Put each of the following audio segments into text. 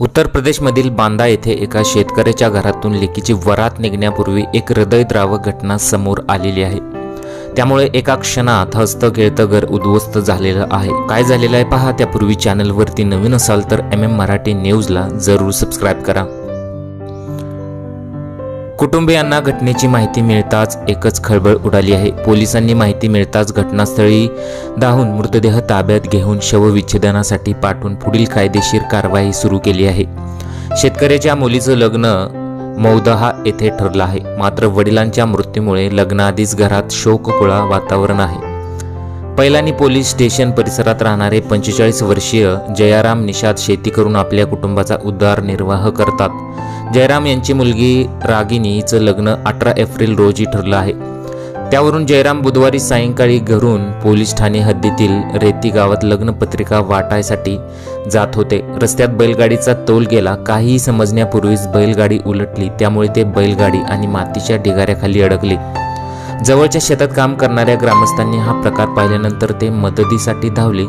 उत्तर प्रदेशमधील बांदा येथे एका शेतकऱ्याच्या घरातून लेकीची वरात निघण्यापूर्वी एक हृदयद्रावक घटना समोर आलेली आहे. त्यामुळे एका क्षणात हस्त खेळतं घर उद्ध्वस्त झालेलं आहे. काय झालेलं आहे पहा त्यापूर्वी चॅनलवरती नवीन असाल तर एम एम मराठी न्यूजला जरूर सबस्क्राईब करा. कुटुंबियांना घटनेची माहिती मिळताच एकच खळबळ उडाली आहे. पोलिसांनी माहिती मिळताच घटनास्थळी धावून मृतदेह ताब्यात घेऊन शवविच्छेदनासाठी पाठवून पुढील कायदेशीर कारवाई सुरू केली आहे. शेतकऱ्याच्या मुलीचं लग्न मौदहा येथे ठरलं आहे. मात्र वडिलांच्या मृत्यूमुळे लग्नाआधीच घरात शोककुळा वातावरण आहे. पैलानी पोलीस स्टेशन परिसरात राहणारे पंचेचाळीस वर्षीय जयाराम निषाद शेती करून आपल्या कुटुंबाचा उदारनिर्वाह करतात. जयराम यांची मुलगी रागिनी हिचं लग्न अठरा एप्रिल रोजी ठरलं आहे. त्यावरून जयराम बुधवारी सायंकाळी घरून पोलीस ठाणे हद्दीतील रेती गावात लग्नपत्रिका वाटायसाठी जात होते. रस्त्यात बैलगाडीचा तोल गेला. काहीही समजण्यापूर्वीच बैलगाडी उलटली. त्यामुळे ते बैलगाडी आणि मातीच्या ढिगाऱ्याखाली अडकले. जवळच्या शेतात काम करणाऱ्या ग्रामस्थांनी हा प्रकार पाहिल्यानंतर ते मदतीसाठी धावले.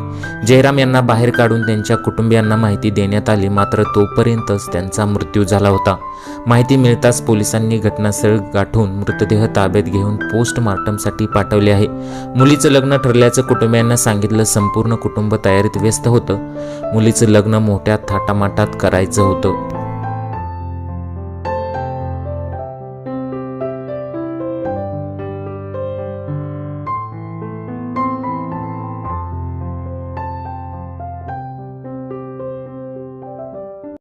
जयराम यांना बाहेर काढून त्यांच्या कुटुंबियांना माहिती देण्यात आली. मात्र तोपर्यंतच त्यांचा मृत्यू झाला होता. माहिती मिळताच पोलिसांनी घटनास्थळ गाठून मृतदेह ताब्यात घेऊन पोस्टमार्टमसाठी पाठवले आहे. मुलीचं लग्न ठरल्याचं कुटुंबियांना सांगितलं. संपूर्ण कुटुंब तयारीत व्यस्त होतं. मुलीचं लग्न मोठ्या थाटामाटात करायचं होतं.